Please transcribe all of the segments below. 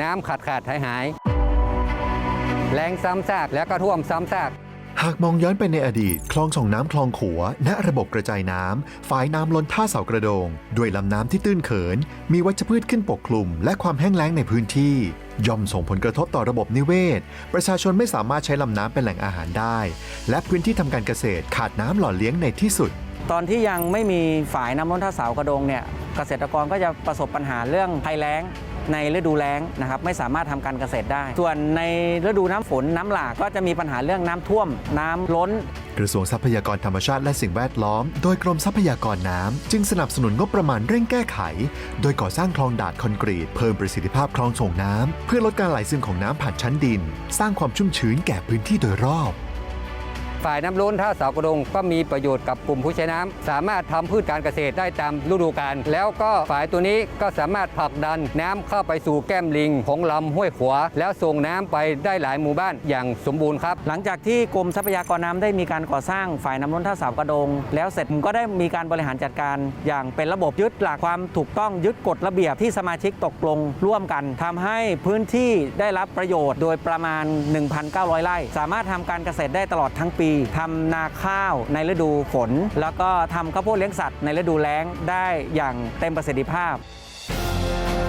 น้ำขาดขาดหายหายแรงซ้ำซากแล้วก็ท่วมซ้ำซากหากมองย้อนไปในอดีต คลองส่งน้ำคลองขัว ณ ระบบกระจายน้ำฝายน้ำล้นท่าเสากระโดง ด้วยลำน้ำที่ตื้นเขิน มีวัชพืชขึ้นปกคลุม และความแห้งแล้งในพื้นที่ ย่อมส่งผลกระทบต่อระบบนิเวศ ประชาชนไม่สามารถใช้ลำน้ำเป็นแหล่งอาหารได้ และพื้นที่ทำการเกษตรขาดน้ำหล่อเลี้ยงในที่สุด ตอนที่ยังไม่มีฝายน้ำล้นท่าเสากระโดงเนี่ยเกษตรกรก็จะประสบปัญหาเรื่องภัยแล้ง ในฤดูแล้งนะครับไม่สามารถทำการเกษตรได้ ส่วนในฤดูน้ำฝนน้ำหลากก็จะมีปัญหาเรื่องน้ำท่วม น้ำล้น กระทรวงทรัพยากรธรรมชาติและสิ่งแวดล้อม โดยกรมทรัพยากรน้ำจึงสนับสนุนงบประมาณเร่งแก้ไข โดยก่อสร้างคลองดาดคอนกรีตเพิ่มประสิทธิภาพคลองส่งน้ำเพื่อลดการไหลซึมของน้ำผ่านชั้นดิน สร้างความชุ่มชื้นแก่พื้นที่โดยรอบ ฝ่ายน้ำล้นท่าเสากระดงก็มีประโยชน์กับกลุ่มผู้ใช้น้ำสามารถทำพืชการเกษตรได้ตามฤดูกาลแล้วก็ฝ่ายตัวนี้ก็สามารถผลักดันน้ำเข้าไปสู่แก้มลิงของลำห้วยขวาแล้วส่งน้ำไปได้หลายหมู่บ้านอย่างสมบูรณ์ครับ หลังจากที่กรมทรัพยากรน้ำได้มีการก่อสร้างฝ่ายน้ำล้นท่าเสากระดง แล้วเสร็จก็ได้มีการบริหารจัดการอย่างเป็นระบบยึดหลักความถูกต้องยึดกฎระเบียบที่สมาชิกตกลงร่วมกันทำให้พื้นที่ได้รับประโยชน์ โดยประมาณ 1,900 ไร่ สามารถทำการเกษตรได้ตลอดทั้งปีทำนาข้าวในฤดูฝน แล้วก็ทำข้าวโพดเลี้ยงสัตว์ในฤดูแล้งได้อย่างเต็มประสิทธิภาพ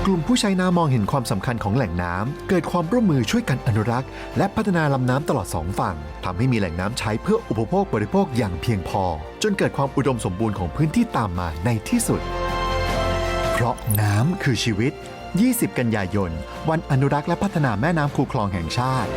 กลุ่มผู้ใช้น้ำมองเห็นความสำคัญของแหล่งน้ำเกิดความร่วมมือช่วยกันอนุรักษ์ และพัฒนาลำน้ำตลอดสองฝั่งทำให้มีแหล่งน้ำใช้เพื่ออุปโภคบริโภคอย่างเพียงพอ จนเกิดความอุดมสมบูรณ์ของพื้นที่ตามมาในที่สุด เพราะน้ำคือชีวิต 20 กันยายน วันอนุรักษ์และพัฒนาแม่น้ำคูคลองแห่งชาติ